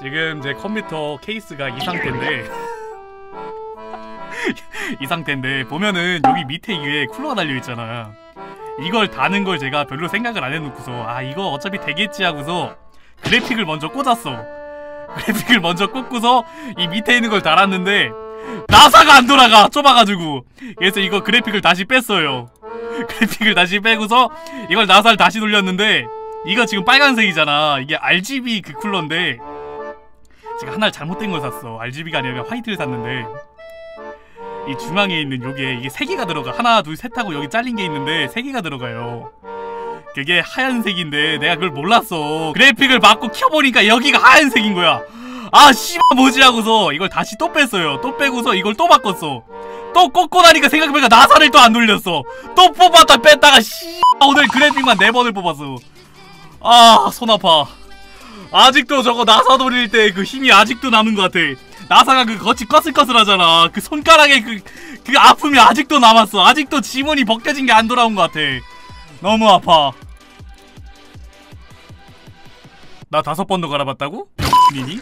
지금 제 컴퓨터 케이스가 이 상태인데 이 상태인데 보면은 여기 밑에 위에 쿨러가 달려 있잖아. 이걸 다는 걸 제가 별로 생각을 안 해놓고서 아 이거 어차피 되겠지 하고서 그래픽을 먼저 꽂았어. 그래픽을 먼저 꽂고서 이 밑에 있는 걸 달았는데 나사가 안 돌아가 좁아가지고 그래서 이거 그래픽을 다시 뺐어요. 그래픽을 다시 빼고서 이걸 나사를 다시 돌렸는데 이거 지금 빨간색이잖아. 이게 RGB 그 쿨러인데 제가 하나를 잘못된 걸 샀어. RGB가 아니라 화이트를 샀는데 이 중앙에 있는 요게 이게 세 개가 들어가. 하나, 둘, 셋 하고 여기 잘린 게 있는데 세 개가 들어가요. 그게 하얀색인데 내가 그걸 몰랐어. 그래픽을 바꿔 켜보니까 여기가 하얀색인 거야. 아 씨발 뭐지 하고서 이걸 다시 또 뺐어요. 또 빼고서 이걸 또 바꿨어. 또 꽂고 나니까 생각해보니까 나사를 또 안 돌렸어. 또 뽑았다 뺐다가 씨 오늘 그래픽만 네 번을 뽑았어. 아 손 아파. 아직도 저거 나사 돌릴 때 그 힘이 아직도 남은 것 같아. 나사가 그 겉이 꺼슬꺼슬하잖아. 그 손가락에 그, 그 아픔이 아직도 남았어. 아직도 지문이 벗겨진 게 안 돌아온 것 같아. 너무 아파. 나 다섯 번도 갈아봤다고? 미니?